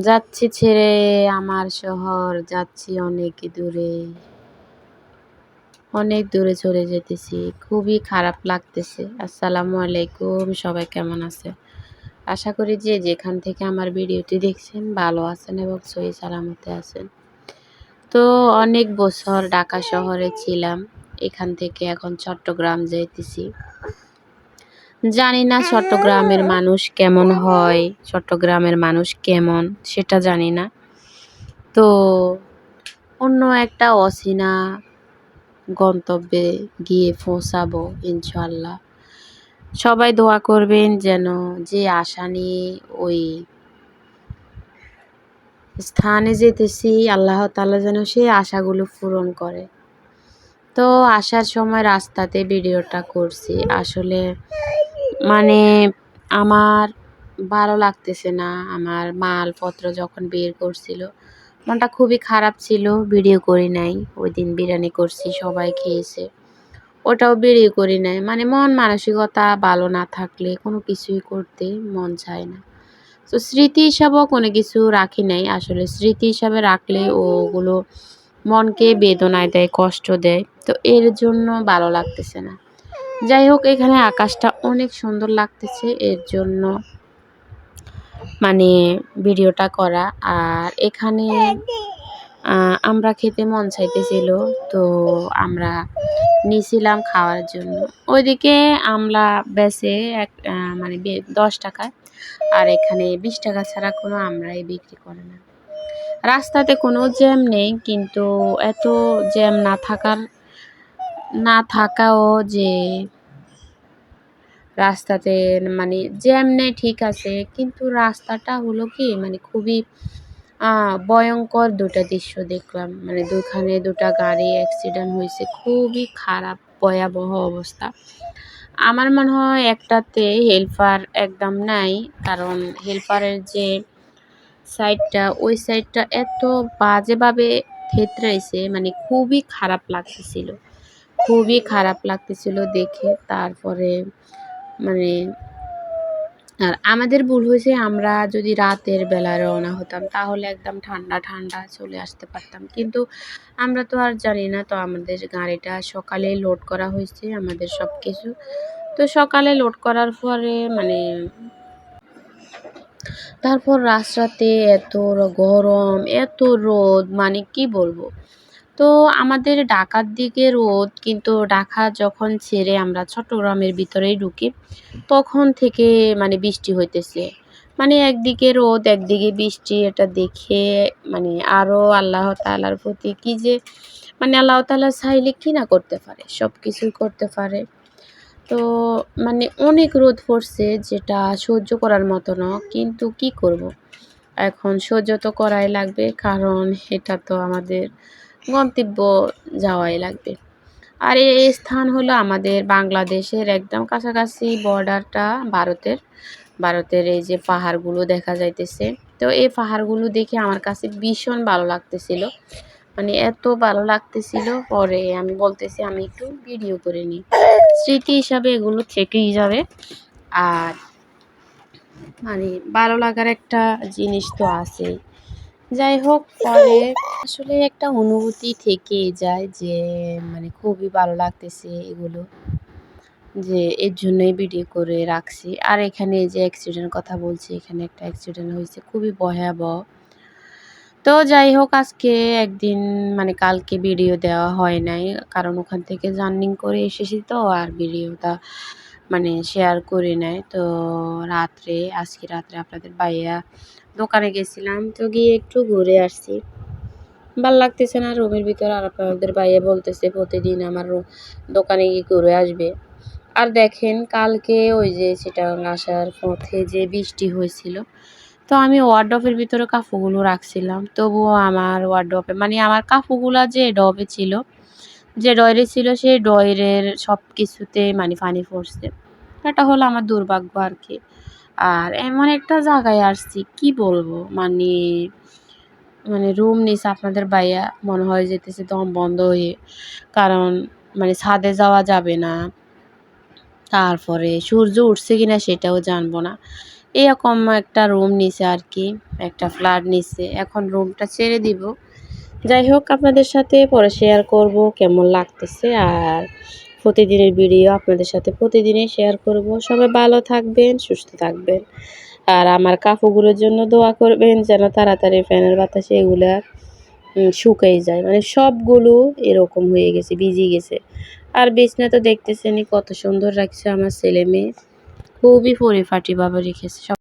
যাচ্ছি ছেড়ে আমার শহর, যাচ্ছি অনেক দূরে। অনেক দূরে চলে যেতেছি, খুবই খারাপ লাগতেছে। আসসালামু আলাইকুম, সবাই কেমন আছে? আশা করি যে যেখান থেকে আমার ভিডিওটি দেখছেন ভালো আছেন এবং সহি সালামতে আছেন। তো অনেক বছর ঢাকা শহরে ছিলাম, এখান থেকে এখন চট্টগ্রাম যাইতেছি। জানি না চট্টগ্রামের মানুষ কেমন হয়, চট্টগ্রামের মানুষ কেমন, সেটা জানি না। তো অন্য একটা অচেনা গন্তব্যে গিয়ে পৌঁছাবো ইনশাল্লাহ সবাই দোয়া করবেন যেন যে আশা নিয়ে ওই স্থানে যেতেছি, আল্লাহ তালা যেন সেই আশাগুলো পূরণ করে। তো আসার সময় রাস্তাতে ভিডিওটা করছি। আসলে মানে আমার ভালো লাগতেছে না। আমার মালপত্র যখন বের করছিল, মনটা খুবই খারাপ ছিল ভিডিও করি নাই। ওই দিন বিরিয়ানি করছি, সবাই খেয়েছে। ওটাও ভিডিও করি নাই। মানে মন মানসিকতা ভালো না থাকলে, কোনো কিছুই করতে মন চায় না। তো স্মৃতি হিসাবেও কোনো কিছু রাখি নাই। আসলে স্মৃতি হিসাবে রাখলে ওগুলো মনকে বেদনায় দেয়, কষ্ট দেয়। তো এর জন্য ভালো লাগতেছে না। যাই হোক এখানে আকাশটা অনেক সুন্দর লাগতেছে এর জন্য। মানে ভিডিওটা করা। আর এখানে আমরা খেতে মন চাইতেছিল, তো আমরা নিয়েছিলাম খাওয়ার জন্য। ওইদিকে আমলা বেছে এক মানে দশ টাকায় আর এখানে বিশ টাকা ছাড়া কোনো আমরাই বিক্রি করে না। রাস্তাতে কোনো জ্যাম নেই, কিন্তু এত জ্যাম না থাকার না থাকাও যে রাস্তাতে মানে জ্যাম নেই ঠিক আছে, কিন্তু রাস্তাটা হলো কি মানে খুবই ভয়ঙ্কর দুটা দৃশ্য দেখলাম। মানে দুখানে দুটা গাড়ি অ্যাক্সিডেন্ট হয়েছে, খুবই খারাপ, ভয়াবহ অবস্থা। আমার মনে হয় একটাতে হেল্পার একদম নাই, কারণ হেল্পারের যে সাইডটা ওই সাইডটা এত বাজেভাবে থেতরাইছে মানে খুবই খারাপ লাগতেছিল। খুবই খারাপ লাগতেছিল দেখে। তারপরে মানে আর আমাদের ভুল হয়েছে, আমরা যদি রাতের বেলা রওনা হতাম, তাহলে একদম ঠান্ডা ঠান্ডা চলে আসতে পারতাম। কিন্তু আমরা তো আর জানি না, তো আমাদের গাড়িটা সকালে লোড করা হয়েছে, আমাদের সব কিছু তো সকালে লোড করার পরে মানে তারপর রাস্তাতে এত গরম, এত রোদ মানে কি বলব? তো আমাদের ঢাকার দিকে রোদ, কিন্তু ঢাকা যখন ছেড়ে আমরা চট্টগ্রামের ভিতরেই ঢুকি, তখন থেকে মানে বৃষ্টি হইতেছে মানে একদিকে রোদ, একদিকে বৃষ্টি, এটা দেখে মানে আরও আল্লাহ তালার প্রতি কি যে মানে আল্লাহ তালা চাইলে কি না করতে পারে সব কিছুই করতে পারে তো মানে অনেক রোদ পড়ছে যেটা সহ্য করার মতো না, কিন্তু কি করব। এখন সহ্য তো করাই লাগবে, কারণ এটা তো আমাদের গন্তব্য যাওয়াই লাগবে। আর এই স্থান হলো আমাদের বাংলাদেশের একদম কাছাকাছি বর্ডারটা ভারতের। ভারতের এই যে পাহাড়গুলো দেখা যাইতেছে। তো এই পাহাড়গুলো দেখে আমার কাছে ভীষণ ভালো লাগতেছিল। মানে এত ভালো লাগতেছিল, পরে আমি বলতেছি আমি একটু ভিডিও করে নিই। স্মৃতি হিসাবে এগুলো থেকেই যাবে। আর মানে ভালো লাগার একটা জিনিস তো আছেই। যাই হোক, পরে আসলে একটা অনুভূতি থেকে যায় যে মানে খুবই ভালো লাগতেছে এগুলো। যে এর জন্যই ভিডিও করে রাখছি। আর এখানে যে অ্যাক্সিডেন্ট কথা বলছি, এখানে একটা অ্যাক্সিডেন্ট হয়েছে, খুবই ভয়াবহ। তো যাই হোক, আজকে একদিন মানে কালকে ভিডিও দেওয়া হয় নাই। কারণ ওখান থেকে জার্নিং করে এসেছি তো, আর ভিডিওটা মানে শেয়ার করে নেয় তো রাত্রে, আজকে রাত্রে আপনাদের বাইয়া দোকানে গেছিলাম। তো গিয়ে একটু ঘুরে আসছি। ভালো লাগতেছে না, রুমের ভিতরে আর আপনাদের বাইরে বলতেছে, প্রতিদিন আমার দোকানে গিয়ে ঘুরে আসবে। আর দেখেন, কালকে ওই যে সেটা আসার পথে যে বৃষ্টি হয়েছিল, তো আমি ওয়ার্ড্রপের ভিতরে কাপড়গুলো রাখছিলাম। তবুও আমার ওয়ার্ড্রপে মানে আমার কাপড়গুলো যে ডবে ছিল, যে ডয়রে ছিল, সেই ডয়ের সব কিছুতে মানে পানি পড়ছে। এটা হলো আমার দুর্ভাগ্য আর কি। আর এমন একটা জায়গায় আসছি, কি বলব? মানে মানে রুম নিছে আপনাদের বাইয়া মনে হয় যেতেছে দম বন্ধ হয়ে। কারণ মানে ছাদে যাওয়া যাবে না। তারপরে সূর্য উঠছে কিনা সেটাও জানব না। এরকম একটা রুম নিছে আর কি একটা ফ্ল্যাট নিছে। এখন রুমটা ছেড়ে দিব। যাই হোক, আপনাদের সাথে পরে শেয়ার করব কেমন লাগতেছে। আর প্রতিদিনের ভিডিও আপনাদের সাথে প্রতিদিনই শেয়ার করব। সবাই ভালো থাকবেন, সুস্থ থাকবেন। আর আমার কাকুগুলোর জন্য দোয়া করবেন যেন তাড়াতাড়ি ফ্যানের বাতাসে এগুলো শুকাই যায়। মানে সবগুলো এরকম হয়ে গেছে, ভিজে গেছে। আর বিছনা তো দেখতেছেনি কত সুন্দর রাখছে আমার ছেলে মেয়ে। খুবই পরিপাটি ভাবে রেখেছে। সব